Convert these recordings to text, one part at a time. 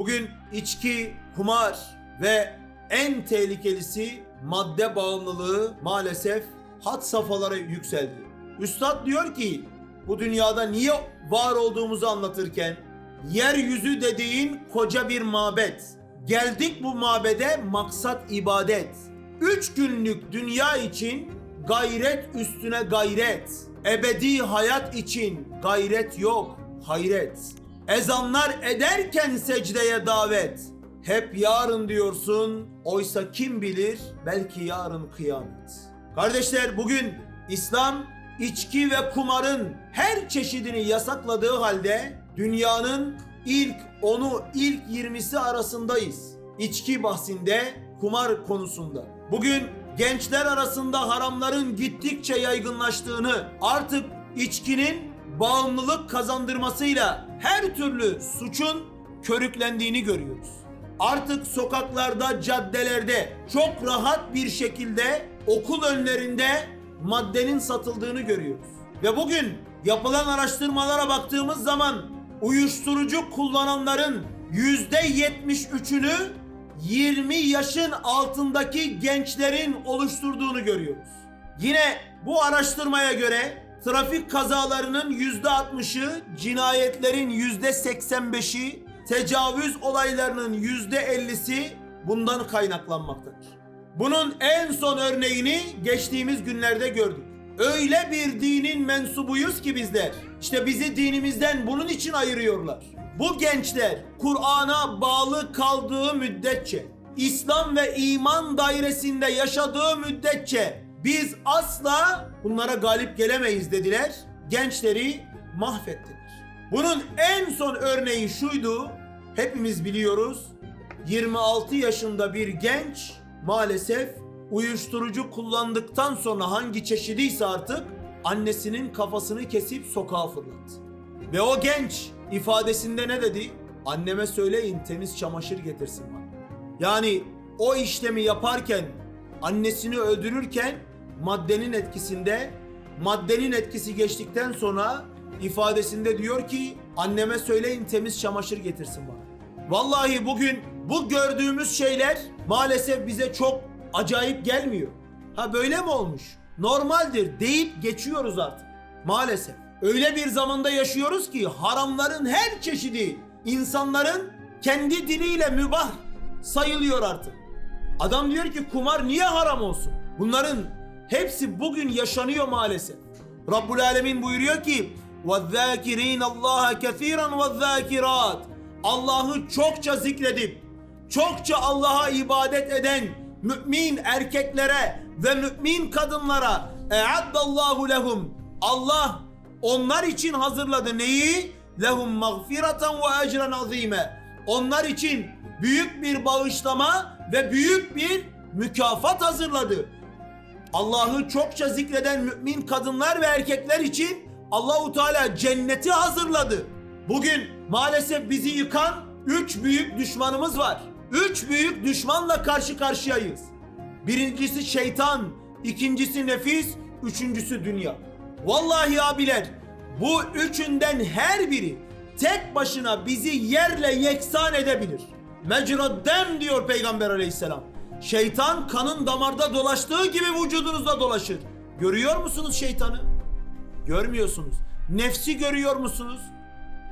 Bugün içki, kumar ve en tehlikelisi madde bağımlılığı maalesef had safhalara yükseldi. Üstad diyor ki bu dünyada niye var olduğumuzu anlatırken yeryüzü dediğin koca bir mabet. Geldik bu mabede maksat ibadet. Üç günlük dünya için gayret üstüne gayret. Ebedi hayat için gayret yok, hayret. Ezanlar ederken secdeye davet. Hep yarın diyorsun, oysa kim bilir belki yarın kıyamet. Kardeşler bugün İslam içki ve kumarın her çeşidini yasakladığı halde dünyanın ilk onu ilk 20'si arasındayız. İçki bahsinde, kumar konusunda. Bugün gençler arasında haramların gittikçe yaygınlaştığını, artık içkinin bağımlılık kazandırmasıyla her türlü suçun körüklendiğini görüyoruz. Artık sokaklarda, caddelerde çok rahat bir şekilde okul önlerinde maddenin satıldığını görüyoruz. Ve bugün yapılan araştırmalara baktığımız zaman uyuşturucu kullananların yüzde 73'ünü 20 yaşın altındaki gençlerin oluşturduğunu görüyoruz. Yine bu araştırmaya göre trafik kazalarının yüzde 60'ı, cinayetlerin yüzde 85'i, tecavüz olaylarının yüzde 50'si bundan kaynaklanmaktadır. Bunun en son örneğini geçtiğimiz günlerde gördük. Öyle bir dinin mensubuyuz ki bizler. İşte bizi dinimizden bunun için ayırıyorlar. Bu gençler Kur'an'a bağlı kaldığı müddetçe, İslam ve iman dairesinde yaşadığı müddetçe biz asla bunlara galip gelemeyiz dediler. Gençleri mahvettiler. Bunun en son örneği şuydu. Hepimiz biliyoruz. 26 yaşında bir genç maalesef uyuşturucu kullandıktan sonra hangi çeşidiyse artık annesinin kafasını kesip sokağa fırlattı. Ve o genç ifadesinde ne dedi? Anneme söyleyin temiz çamaşır getirsin bana. Yani o işlemi yaparken annesini öldürürken maddenin etkisinde maddenin etkisi geçtikten sonra ifadesinde diyor ki anneme söyleyin temiz çamaşır getirsin bana. Vallahi bugün bu gördüğümüz şeyler maalesef bize çok acayip gelmiyor. Ha böyle mi olmuş? Normaldir deyip geçiyoruz artık. Maalesef. Öyle bir zamanda yaşıyoruz ki haramların her çeşidi insanların kendi diliyle mübah sayılıyor artık. Adam diyor ki kumar niye haram olsun? Bunların hepsi bugün yaşanıyor maalesef. Rabbul Alemin buyuruyor ki وَالذَّاكِرِينَ اللّٰهَ كَثِيرًا وَالذَّاكِرَاتِ Allah'ı çokça zikredip çokça Allah'a ibadet eden mümin erkeklere ve mümin kadınlara e'addallahu lehum Allah onlar için hazırladı neyi? Lehum mağfireten ve ecren azime. Onlar için büyük bir bağışlama ve büyük bir mükafat hazırladı. Allah'ı çokça zikreden mümin kadınlar ve erkekler için Allahu Teala cenneti hazırladı. Bugün maalesef bizi yıkan üç büyük düşmanımız var. Üç büyük düşmanla karşı karşıyayız. Birincisi şeytan, ikincisi nefis, üçüncüsü dünya. Vallahi abiler bu üçünden her biri tek başına bizi yerle yeksan edebilir. Mecraddem diyor Peygamber aleyhisselam. Şeytan kanın damarda dolaştığı gibi vücudunuzda dolaşır. Görüyor musunuz şeytanı? Görmüyorsunuz. Nefsi görüyor musunuz?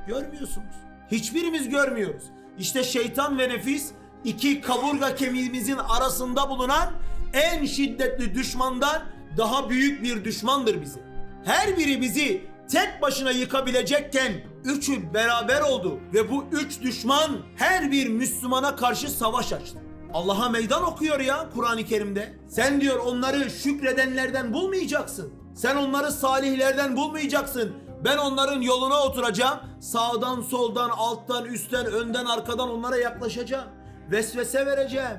Görmüyorsunuz. Hiçbirimiz görmüyoruz. İşte şeytan ve nefis iki kaburga kemiğimizin arasında bulunan en şiddetli düşmandan daha büyük bir düşmandır bize. Her biri bizi tek başına yıkabilecekken üçü beraber oldu ve bu üç düşman her bir Müslümana karşı savaş açtı. Allah'a meydan okuyor ya Kur'an-ı Kerim'de. Sen diyor onları şükredenlerden bulmayacaksın. Sen onları salihlerden bulmayacaksın. Ben onların yoluna oturacağım. Sağdan, soldan, alttan, üstten, önden, arkadan onlara yaklaşacağım. Vesvese vereceğim.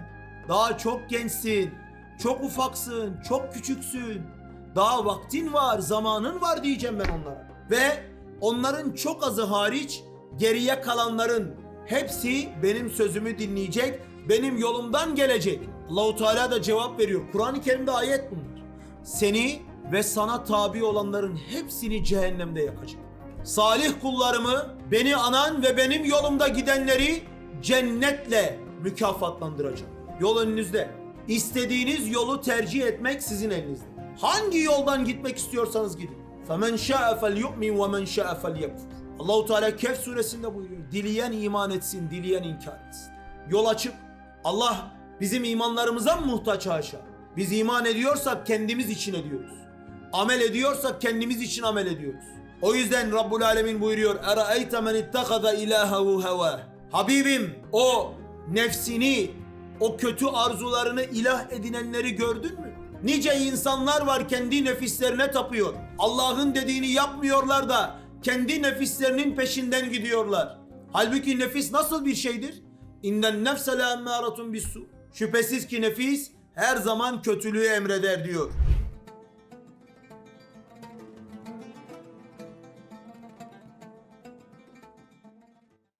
Daha çok gençsin. Çok ufaksın. Çok küçüksün. Daha vaktin var, zamanın var diyeceğim ben onlara. Ve onların çok azı hariç geriye kalanların hepsi benim sözümü dinleyecek, benim yolumdan gelecek. Allahu Teala da cevap veriyor. Kur'an-ı Kerim'de ayet bunlar. Seni ve sana tabi olanların hepsini cehennemde yakacak. Salih kullarımı, beni anan ve benim yolumda gidenleri cennetle mükafatlandıracağım. Yol önünüzde. İstediğiniz yolu tercih etmek sizin elinizde. Hangi yoldan gitmek istiyorsanız gidin. فَمَنْ شَاءَ فَلْيُؤْمِنْ وَمَنْ شَاءَ فَلْيَكْفُرْ Allahu Teala Kehf suresinde buyuruyor. Dileyen iman etsin, dileyen inkar etsin. Yol açık. Allah bizim imanlarımıza mı muhtaç haşa? Biz iman ediyorsak kendimiz için ediyoruz. Amel ediyorsak kendimiz için amel ediyoruz. O yüzden Rabbul Alemin buyuruyor. اَرَأَيْتَ مَنِ اتَّخَذَ اِلَٰهَهُ هَوَاهُ Habibim o nefsini, o kötü arzularını ilah edinenleri gördün mü? Nice insanlar var kendi nefislerine tapıyor. Allah'ın dediğini yapmıyorlar da kendi nefislerinin peşinden gidiyorlar. Halbuki nefis nasıl bir şeydir? İnden nefse la emmâratun bissu. Şüphesiz ki nefis her zaman kötülüğü emreder diyor.